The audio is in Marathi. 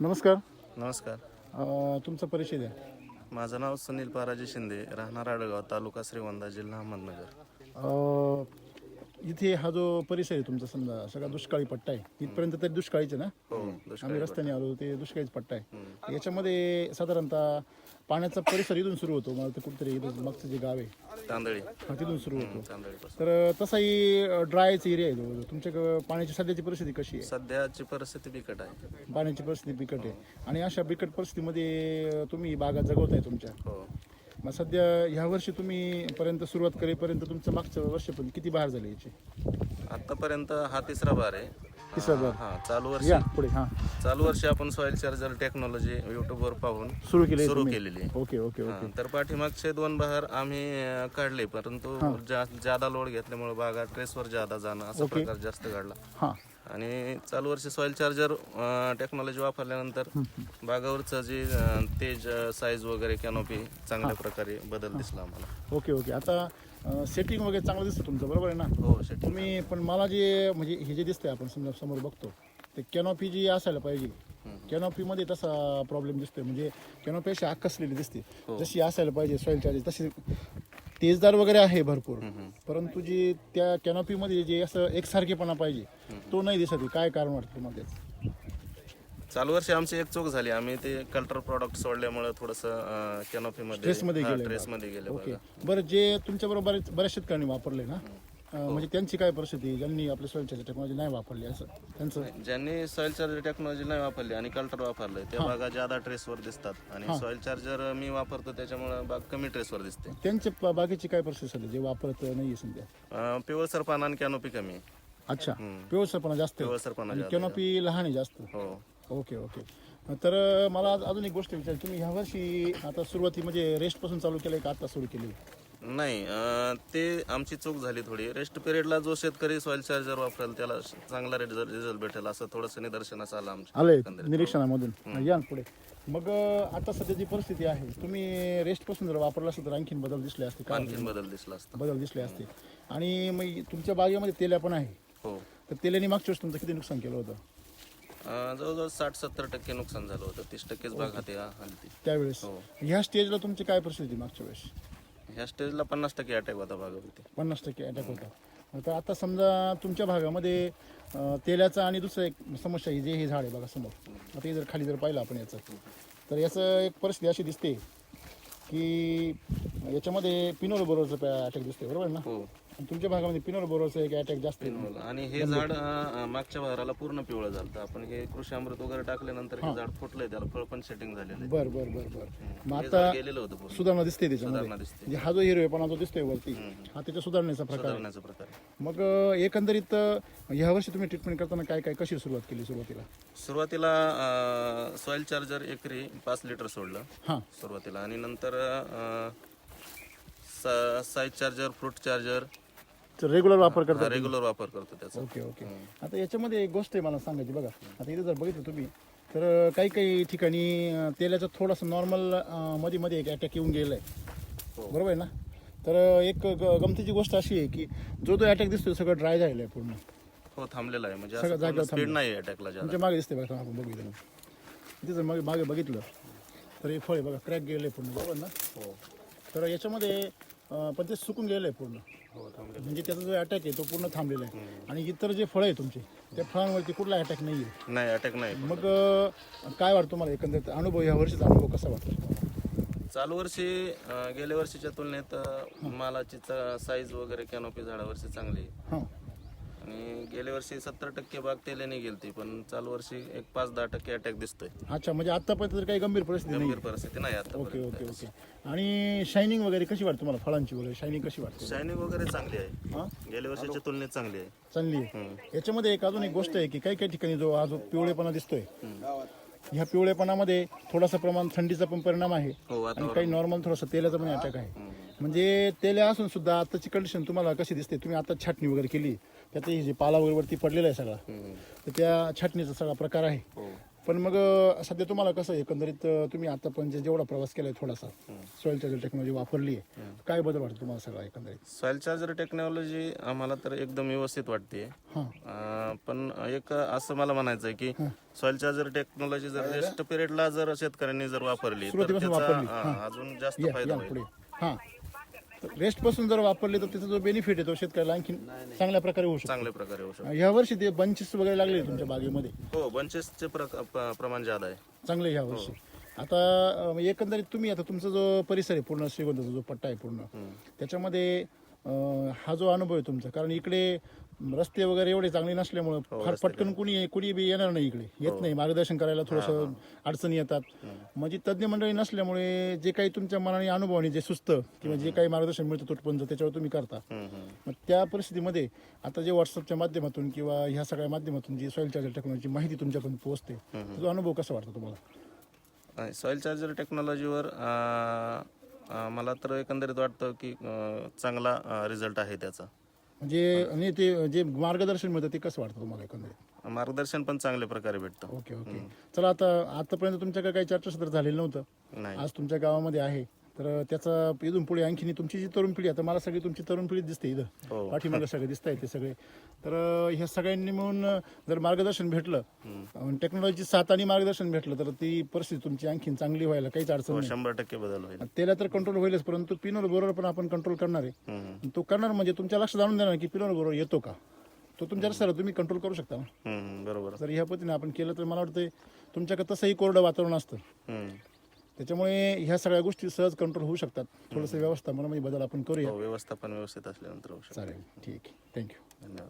नमस्कार. नमस्कार. अ, तुमचा परिचय द्या. माझं नाव सुनील पाराजी शिंदे राहणार आडगाव तालुका श्रीगोंदा जिल्हा अहमदनगर. अ, इथे हा जो परिसर आहे तुमचा समजा सगळा दुष्काळी पट्टा आहे. इथपर्यंत तरी दुष्काळीच आहे ना? हो आम्ही दुष्काळी रस्त्याने आलो ते दुष्काळीच पट्टा आहे. याच्यामध्ये साधारणतः पाण्याचा परिसर इथून सुरू होतो. मला तर कुठेतरी इथून मागचं जे गाव आहे तांदळी. हा तिथून सुरू होतो. तांदळीपासून तर तसाही ड्रायच एरिया आहे जवळजवळ तुमच्या पाण्याची सध्याची परिस्थिती कशी आहे? सध्याची परिस्थिती बिकट आहे. पाण्याची परिस्थिती बिकट आहे. आणि अशा बिकट परिस्थितीमध्ये तुम्ही बागा जगवताय तुमच्या. हो. मग सध्या ह्या वर्षी तुम्ही पर्यंत सुरुवात करेपर्यंत तुमचं मागच्या वर्षापर्यंत किती बहार झाली याची? आतापर्यंत हा तिसरा बार आहे. तिसरा बार. हा चालू वर्षी. या पुढे हां. चालू वर्षी आपण सॉइल चार्जर टेक्नॉलॉजी युट्यूबवर पाहून सुरू केली सुरू केलेली आहे. ओके ओके हा, तर पाठीमागचे दोन बहार आम्ही अं, काढले परंतु जा- जादा लोड घेतल्यामुळे बागा ट्रेसवर जादा जाणं असा प्रकार जास्त घडला. हां. आणि चालू वर्षी सॉइल चार्जर टेक्नॉलॉजी वापरल्यानंतर बागावरचं जे अं, तेज साईज वगैरे कॅनोपी चांगल्या प्रकारे बदल दिसला आम्हाला. Okay okay. आता सेटिंग वगैरे चांगलं दिसतं तुमचं बरोबर आहे ना? हो शेटी तुम्ही पण मला जे म्हणजे हे जे दिसतंय आपण समजा समोर बघतो ते कॅनॉपी जी असायला पाहिजे. कॅनॉपीमध्ये तसा प्रॉब्लेम दिसतोय. म्हणजे कॅनॉपी अशी आकसलेली दिसते. जशी असायला पाहिजे सॉईल चार्जेस तशी तेजदार वगैरे आहे भरपूर. परंतु जी त्या कॅनॉपीमध्ये जे असं एकसारखेपणा पाहिजे तो नाही दिसत आहे. काय कारण वाटतं तुम्हाला त्याचं? चालू वर्षी आमची एक चूक झाली. आम्ही ते कल्टर प्रॉडक्ट सोडल्यामुळे थोडस कॅनोपी मध्ये Stress मध्ये गेले मध्ये गेले ओके बघा. बरं जे तुमच्या बरोबर बरेच बऱ्याच शेतकऱ्यांनी वापरले ना अं, म्हणजे त्यांची काय परिस्थिती? आहे? ज्यांनी आपल्या चार्जर टेक्नॉलॉजी नाही वापरली असं त्यांचं? ज्यांनी सॉइल चार्जर टेक्नॉलॉजी नाही वापरली आणि कल्टर वापरलंय त्या बागा ज्यादा ट्रेसवर दिसतात. आणि सॉइल चार्जर मी वापरतो त्याच्यामुळे बाग कमी ट्रेसवर दिसते. त्यांचे प- बाकीची काय परिस्थिती सध्या? जे वापरत नाही सध्या? अं, पिवळसर पाना आणि कॅनोपी कमी. आहे. अच्छा. पिवळसरपणा जास्त. पिवळसरपणा जादा आहे. कॅनॉपी लहान आहे जास्त. हो. Okay okay. तर मला आज अजून एक गोष्ट विचारायची. तुम्ही ह्या वर्षी आता सुरुवाती म्हणजे रेस्टपासून चालू केलंय का आता सुरू केली नाही अं, ते आमची चूक झाली थोडी. रेस्ट पिरियडला जो शेतकरी सॉइल चार्जर वापरेल त्याला चांगला रिझल्ट भेटेल असं थोडंसं निदर्शनास आलं आमच्या आलंय निरीक्षणामधून. या ना पुढे. मग अं, आता सध्या जी परिस्थिती आहे तुम्ही रेस्टपासून जर वापरला असतं तर आणखीन बदल दिसले असते का? आणखीन बदल दिसला असता. बदल दिसले असते. आणि मग तुमच्या बागेमध्ये तेल्या पण आहे. हो. तर तेल्याने मागच्या वर्षी तुमचं किती नुकसान केलं होतं? अं, जवळजवळ साठ सत्तर टक्के नुकसान झालं होतं. तीस टक्केच बाग हाती त्यावेळेस? हो. ह्या स्टेजला तुमची काय परिस्थिती मागच्या वेळेस? ह्या स्टेजला पन्नास टक्के अटॅक होता बागावरती पन्नास टक्के अटॅक होता. तर आता समजा तुमच्या भागामध्ये अं, तेलाचं आणि दुसरं एक समस्या ही जे हे झाड आहे बघा समोर. आता हे जर खाली जर पाहिलं आपण याचं तर याचं एक परिस्थिती अशी दिसते की याच्यामध्ये पिनोल बरोबरचं अटॅक दिसते बरोबर ना? हो. तुमच्या भागामध्ये पिनोल बरोबरचं एक अटॅक जास्त आणि हे झाड अं, मागच्या बहाराला पूर्ण पिवळं झालं आपण हे कृषी अमृत वगैरे टाकल्यानंतर हे झाड फुटलंय त्याला फळ पण सेटिंग झालेलं आहे. बर बर बर बर. मग हे आता गेलेलं होतं पूर्ण. सुधारणा दिसते त्याच्यामध्ये. सुधारणा दिसते. म्हणजे हा जो हिरवेपणा जो दिसतोय वरती हा त्याच्या सुधारण्याचा प्रकार आहे. सुधारण्याचा प्रकार आहे. मग अं, एकंदरीत अं, ह्या वर्षी तुम्ही ट्रीटमेंट करताना काय काय कशी सुरुवात केली सुरुवातीला? सुरुवातीला सॉइल चार्जर एकरी पाच लिटर सोडलं हां. सुरुवातीला. आणि नंतर size charger fruit charger regular वापर करता रेग्युलर वापर करतो त्याचा. ओके ओके आता याच्यामध्ये एक गोष्ट आहे मला सांगायची बघा. आता इथे जर बघितलं तुम्ही तर काही काही ठिकाणी तेलाचा थोडासा नॉर्मलमध्ये मध्ये एक अटॅक येऊन गेलाय. बरोबर आहे ना? तर एक ग- गमतीची गोष्ट अशी आहे की जो तो अटॅक दिसतोय सगळं ड्राय झालेलं आहे पूर्ण. हो थांबलेला आहे. म्हणजे सगळं जागेवर स्पीड नाही अटॅकला जास्त तुमच्या मागे दिसते बघा आपण बघू इथं इथे जर मागे मागे बघितलं तर हे फळ आहे बघा क्रॅक गेले पूर्ण बरोबर ना? हो. तर याच्यामध्ये अं, पण ते सुकून गेलेलं आहे पूर्ण. हो म्हणजे त्याचा जो अटॅक आहे तो पूर्ण थांबलेला आहे. आणि इतर जे फळं आहे तुमचे त्या फळांवरती कुठला अटॅक नाही आहे नाही अटॅक नाही. मग अं, काय वाटतं तुम्हाला एकंदरीत? अनुभव ह्या वर्षीचा अनुभव कसा वाटतो? चालू वर्षी अं, गेल्या वर्षीच्या तुलनेत अं, मालाची साईज वगैरे कॅनोपी झाडावरची चांगली आहे. हां. वर्षी सत्तर टक्के बाग तेल्याने गेलती पण चालू वर्षी एक पाच दहा टक्के अटॅक दिसतोय. अच्छा म्हणजे आतापर्यंत तर काही गंभीर परिस्थिती नाही. गंभीर परिस्थिती नाही आता ओके ओके ओके. आणि शायनिंग वगैरे कशी वाटते तुम्हाला? फळांची वगैरे शायनिंग कशी वाटते? शायनिंग वगैरे चांगली आहे. हां? गेल्या वर्षीच्या तुलनेत चांगली आहे. चांगली आहे. याच्यामध्ये एक अजून एक गोष्ट आहे की काही काही ठिकाणी जो हा जो पिवळेपणा दिसतोय ह्या पिवळेपणामध्ये थोडासा प्रमाण थंडीचा पण परिणाम आहे. हो काही नॉर्मल थोडासा तेलाचा पण अटॅक आहे. म्हणजे तेल्या असून सुद्धा आताची कंडिशन तुम्हाला कशी दिसते? तुम्ही आता छाटणी वगैरे केली त्यात हे जे पाला वगैरे वरती पडलेला आहे सगळा तर त्या छाटणीचा सगळा प्रकार आहे. हो. पण मग सध्या तुम्हाला कसं एकंदरीत तुम्ही आता पण जेवढा प्रवास केलाय थोडासा सॉइल चार्जर टेक्नॉलॉजी वापरली आहे काय बदल वाटतो तुम्हाला सगळा एकंदरीत? सॉइल चार्जर टेक्नॉलॉजी आम्हाला तर एकदम व्यवस्थित वाटते. हां. पण एक असं मला म्हणायचं आहे की सॉइल चार्जर टेक्नॉलॉजी जर रेस्ट पिरियडला जर शेतकऱ्यांनी जर वापरली तर त्याचा अजून जास्त फायदा होईल. हां रेस्टपासून जर वापरले तर त्याचा जो बेनिफिट आहे तो शेतकऱ्याला आणखी चांगल्या प्रकारे होऊ शकतो. चांगल्या प्रकारे होऊ शकतो. ह्या वर्षी ते बंचेस वगैरे लागले तुमच्या बागेमध्ये? हो बंचेसचे प्रक- प- प्रमाण जादा आहे. चांगले ह्या वर्षी. आता अं, एकंदरीत तुम्ही आता तुमचा जो परिसर आहे पूर्ण श्रीगोंदाचा जो पट्टा आहे पूर्ण त्याच्यामध्ये अं, हा जो अनुभव आहे तुमचा कारण इकडे रस्ते वगैरे एवढे चांगले नसल्यामुळं फार पटकन कुणी कुणी बी येणार नाही इकडे. येत नाही. मार्गदर्शन करायला थोडंसं अडचणी येतात. म्हणजे तज्ज्ञ मंडळी नसल्यामुळे जे काही तुमच्या मनाने अनुभवाने जे सुचतं किंवा जे काही मार्गदर्शन मिळतं तुटपंच त्याच्यावर तुम्ही करता. मग त्या परिस्थितीमध्ये आता जे व्हॉट्सअपच्या माध्यमातून किंवा ह्या सगळ्या माध्यमातून जी सॉईल चार्जर टेक्नॉलॉजी माहिती तुमच्यापर्यंत पोहोचते तो अनुभव कसा वाटतो तुम्हाला? सॉइल चार्जर टेक्नॉलॉजीवर मला तर एकंदरीत वाटतं की चांगला रिझल्ट आहे त्याचा. म्हणजे आणि ते जे मार्गदर्शन मिळतं ते कसं वाटतं तुम्हाला एकंदरीत? मार्गदर्शन पण चांगल्या प्रकारे भेटतं. Okay okay. चला आता आतापर्यंत तुमच्याकडे काही चर्चासत्र झालेलं नव्हतं. नाही. आज तुमच्या गावामध्ये आहे. तर त्याचा इथून पुढे आणखीन तुमची जी तरुण पिढी आता मला सगळी तुमची तरुण पिढी दिसते इथं. हो. पाठीमागे सगळे दिसत ते सगळे. तर ह्या सगळ्यांनी मिळून जर मार्गदर्शन भेटलं टेक्नॉलॉजी साथ आणि मार्गदर्शन भेटलं तर ती परिस्थिती तुमची आणखीन चांगली व्हायला काहीच अडचण हो नाही. शंभर टक्के बदल होईल. त्याला तर कंट्रोल होईलच परंतु पिनोर बरोबर पण आपण कंट्रोल करणार आहे. तो करणार म्हणजे तुमच्या लक्षात आणून देणार की पिनोर बरोबर येतो का? तो तुमच्या रस्त्याला तुम्ही कंट्रोल करू शकता. बरोबर. जर ह्या पद्धतीने आपण केलं तर मला वाटतं तुमच्याकडे तसंही कोरडं वातावरण असतं. त्याच्यामुळे ह्या सगळ्या गोष्टी सहज कंट्रोल होऊ शकतात. थोडंसं व्यवस्थापनामध्ये बदल आपण करूया. हो व्यवस्थापन व्यवस्थित असल्यानंतर होऊ शकतं. चालेल. ठीक आहे. थँक्यू धन्यवाद.